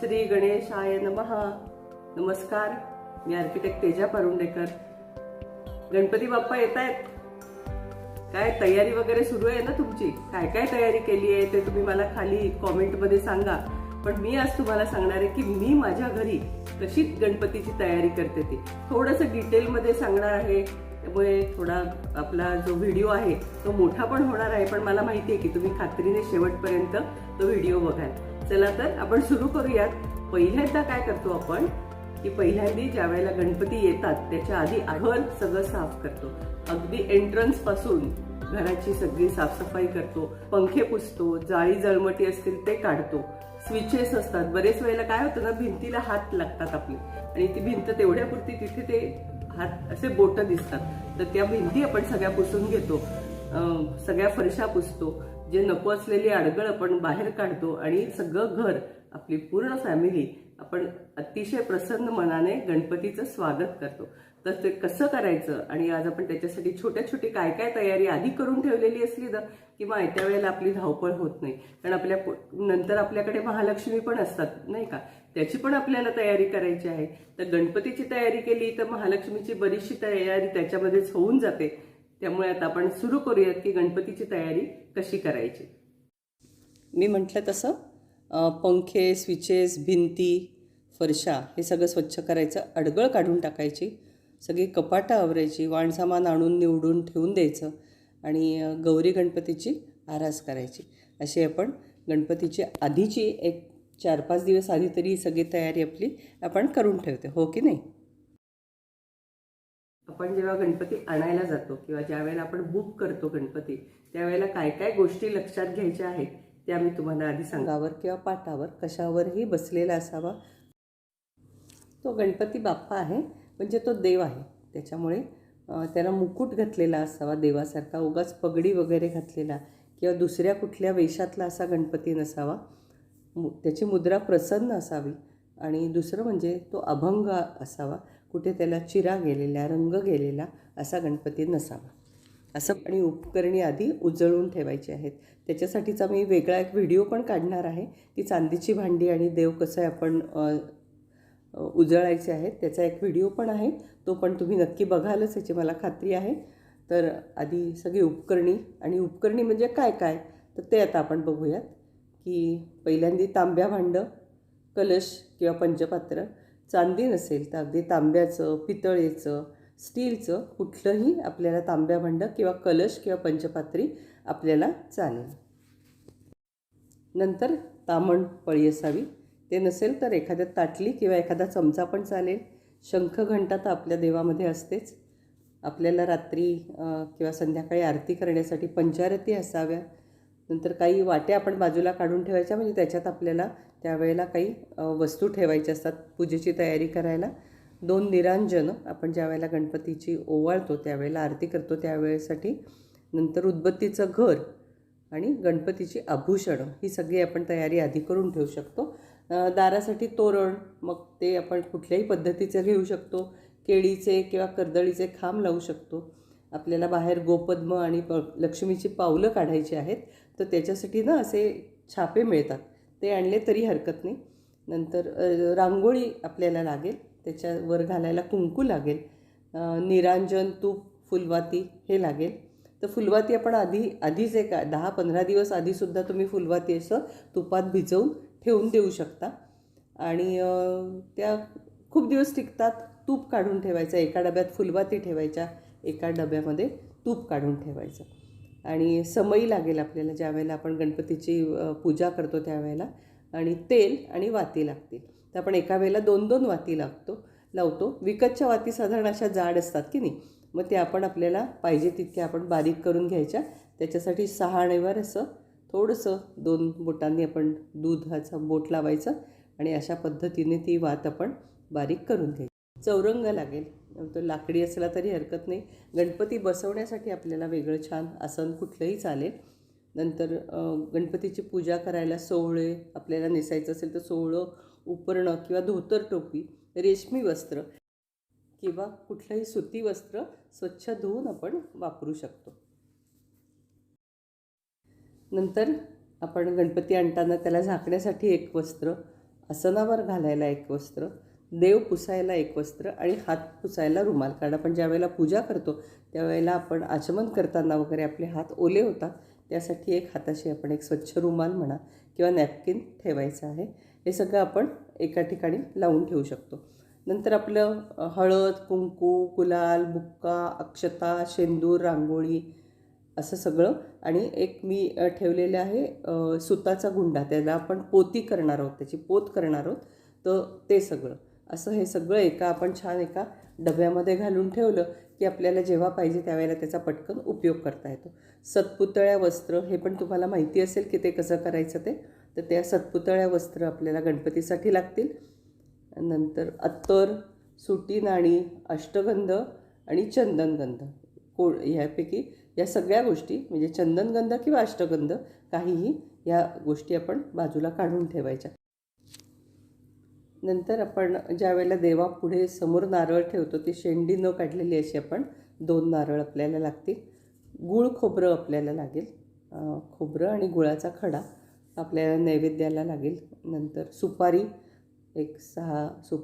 श्री गणेशाय नमहा नमस्कार मी आर्किटेक्ट तेजा परुंडेकर. गणपती बाप्पा येत आहेत काय तयारी वगैरे सुरू आहे ना तुमची? काय काय तयारी केली आहे ते तुम्ही मला खाली कॉमेंटमध्ये सांगा. पण मी आज तुम्हाला सांगणार आहे की मी माझ्या घरी कशी गणपतीची तयारी करते ती. थोडंसं डिटेलमध्ये सांगणार आहे. त्यामुळे थोडा आपला जो व्हिडिओ आहे तो मोठा पण होणार आहे पण मला माहिती आहे की तुम्ही खात्रीने शेवटपर्यंत तो व्हिडिओ बघाल. चला तर आपण सुरू करूयात. पहिल्यांदा काय करतो आपण? की पहिल्यांदा ज्या वेळेला गणपती येतात त्याच्या आधी घर सगळं साफ करतो. अगदी एंट्रन्सपासून घराची सगळी साफसफाई करतो. पंखे पुसतो जाळी जळमटी असतील ते काढतो. स्विचेस असतात. बरेच वेळेला काय होतं ना भिंतीला हात लागतात आपले. आणि ती भिंत तेवढ्यापुरती तिथे ते हात असे बोट दिसतात. तर त्या भिंती आपण सगळ्या पुसून घेतो. सगळ्या फरशा पुसतो. जे नको असलेली अडगळ आपण बाहेर काढतो आणि सगळं घर आपली पूर्ण फॅमिली आपण अतिशय प्रसन्न मनाने गणपतीचं स्वागत करतो. तर ते कसं करायचं? आणि आज आपण त्याच्यासाठी छोट्या छोटी काय काय तयारी आधी करून ठेवलेली असली तर? किंवा आयत्या वेळेला आपली धावपळ होत नाही. कारण आपल्या पु- नंतर आपल्याकडे महालक्ष्मी पण असतात नाही का? त्याची पण आपल्याला तयारी करायची आहे. तर गणपतीची तयारी केली तर महालक्ष्मीची बरीचशी तयारी त्याच्यामध्येच होऊन जाते. त्यामुळे आता आपण सुरू करूयात की गणपतीची तयारी कशी करायची. मी म्हटलं तसं पंखे स्विचेस भिंती फरशा हे सगळं स्वच्छ करायचं अडगळ काढून टाकायची सगळी कपाटं आवरायची वाणसामान आणून निवडून ठेवून द्यायचं आणि गौरी गणपतीची आरास करायची. अशी आपण गणपतीची आधीची एक चार पाच दिवस आधी तरी सगळी तयारी आपली आपण करून ठेवते हो की नाही? आपण जेव्हा गणपती आणायला जातो किंवा ज्या वेळेला आपण बुक करतो गणपती त्यावेळेला काय काय गोष्टी लक्षात घ्यायच्या आहेत त्या मी तुम्हाला आधी सांगावर किंवा पाटावर कशावरही बसलेला असावा. तो गणपती बाप्पा आहे म्हणजे तो देव आहे. त्याच्यामुळे त्याला मुकुट घातलेला असावा देवासारखा उगाच पगडी वगैरे घातलेला किंवा दुसऱ्या कुठल्या वेशातला असा गणपती नसावा. मु त्याची मुद्रा प्रसन्न असावी. आणि दुसरं म्हणजे तो अभंग असावा. कुठे त्याला चिरा गेलेला रंग गेलेला असा गणपती नसावा. असं आणि उपकरणी आधी उजळून ठेवायची आहेत. त्याच्यासाठीचा मी वेगळा एक व्हिडिओ पण काढणार आहे. की चांदीची भांडी आणि देव कसं आपण उजळायचे आहेत त्याचा एक व्हिडिओ पण आहे. तो पण तुम्ही नक्की बघालच याची मला खात्री आहे. तर आधी सगळी उपकरणी आणि उपकरणी म्हणजे काय काय? तर ते आता आपण बघूयात. की पहिल्यांदा तांब्या भांडं कलश किंवा पंचपात्र चांदी नसेल तर अगदी तांब्याचं पितळेचं स्टीलचं कुठलंही आपल्याला तांब्या भांडं किंवा कलश किंवा पंचपात्री आपल्याला चालेल. नंतर तामण पळी असावी. ते नसेल तर एखाद्या ताटली किंवा एखादा चमचा पण चालेल. शंख घंटा तर आपल्या देवामध्ये असतेच. आपल्याला रात्री किंवा संध्याकाळी आरती करण्यासाठी पंचारती असाव्या. नंतर काही वाट्या आपण बाजूला काढून ठेवायच्या म्हणजे त्याच्यात आपल्याला त्यावेळेला काही वस्तू ठेवायच्या असतात पूजेची तयारी करायला. दोन निरांजनं आपण ज्या वेळेला गणपतीची ओवाळतो त्यावेळेला आरती करतो त्यावेळेसाठी नंतर उदबत्तीचं घर आणि गणपतीची आभूषणं ही सगळी आपण तयारी आधी करून ठेवू शकतो. दारासाठी तोरण मग ते आपण कुठल्याही पद्धतीचं घेऊ शकतो. केळीचे किंवा कर्दळीचे खांब लावू शकतो. आपल्याला बाहेर गोपद्म आणि प लक्ष्मीची पावलं काढायची आहेत तर त्याच्यासाठी ना असे छापे मिळतात. ते आणले तरी हरकत नाही. नंतर रांगोळी आपल्याला लागेल. त्याच्यावर घालायला कुंकू लागेल. निरांजन तूप फुलवाती हे लागेल. तर फुलवाती आपण आधी आधीच एक दहा पंधरा दिवस आधीसुद्धा तुम्ही फुलवाती असं तुपात भिजवून ठेवून देऊ शकता. आणि त्या खूप दिवस टिकतात. तूप काढून ठेवायचं. एका डब्यात फुलवाती ठेवायच्या. एका डब्यामध्ये तूप काढून ठेवायचं. आणि समई लागेल आपल्याला ज्यावेळेला आपण गणपतीची पूजा करतो त्यावेळेला. आणि तेल आणि वाती लागतील. तर आपण एका वेळेला दोन दोन वाती लागतो लावतो. विकतच्या वाती साधारण अशा जाड असतात की नाही मग ते आपण आपल्याला पाहिजे तितक्या आपण बारीक करून घ्यायच्या. त्याच्यासाठी सहाणेवर असं थोडंसं दोन बोटांनी आपण दुधाचा बोट लावायचं आणि अशा पद्धतीने ती वात आपण बारीक करून घ्यायची. चौरंग लागेल. तो लाकडी असला तरी हरकत नाही. गणपती बसवण्यासाठी आपल्याला वेगळं छान आसन कुठलंही चालेल. नंतर गणपतीची पूजा करायला सोहळे आपल्याला नेसायचं असेल तर सोहळं उपरणं किंवा धोतर टोपी रेशमी वस्त्र किंवा कुठलंही सुती वस्त्र स्वच्छ धुवून आपण वापरू शकतो. नंतर आपण गणपती आणताना त्याला झाकण्यासाठी एक वस्त्र आसनावर घालायला एक वस्त्र देव पुसायला एक वस्त्र आणि हात पुसायला रुमाल. कारण आपण ज्यावेळेला पूजा करतो त्यावेळेला आपण आचमन करताना वगैरे आपले हात ओले होतात. त्यासाठी एक हाताशी आपण एक स्वच्छ रुमाल म्हणा किंवा नॅपकिन ठेवायचं आहे. हे सगळं आपण एका ठिकाणी लावून ठेवू शकतो. नंतर आपलं हळद कुंकू गुलाल बुक्का अक्षता शेंदूर रांगोळी असं सगळं. आणि एक मी ठेवलेलं आहे सुताचा गुंडा. त्याला आपण पोती करणार आहोत. त्याची पोत करणार आहोत. तर ते सगळं. असं हे सगळं एका आपण छान एका डब्यामध्ये घालून ठेवलं की आपल्याला जेव्हा पाहिजे त्यावेळेला त्याचा पटकन उपयोग करता येतो. सतपुतळ्या वस्त्र हे पण तुम्हाला माहिती असेल की ते कसं करायचं ते. तर त्या सतपुतळ्या वस्त्र आपल्याला गणपतीसाठी लागतील. नंतर अत्तर सुटी नाणी अष्टगंध आणि चंदनगंध. को ह्यापैकी या सगळ्या गोष्टी म्हणजे चंदनगंध किंवा अष्टगंध काहीही या गोष्टी आपण बाजूला काढून ठेवायच्या. नंतर आपण ज्या वेळेला देवापुढे समोर नारळ ठेवतो ती शेंडी न काढलेली अशी आपण दोन नारळ आपल्याला लागतील. गूळ खोबरं आपल्याला लागेल. खोबरं आणि गुळाचा खडा आपल्याला नैवेद्याला लागेल. नंतर सुपारी एक सहा सुप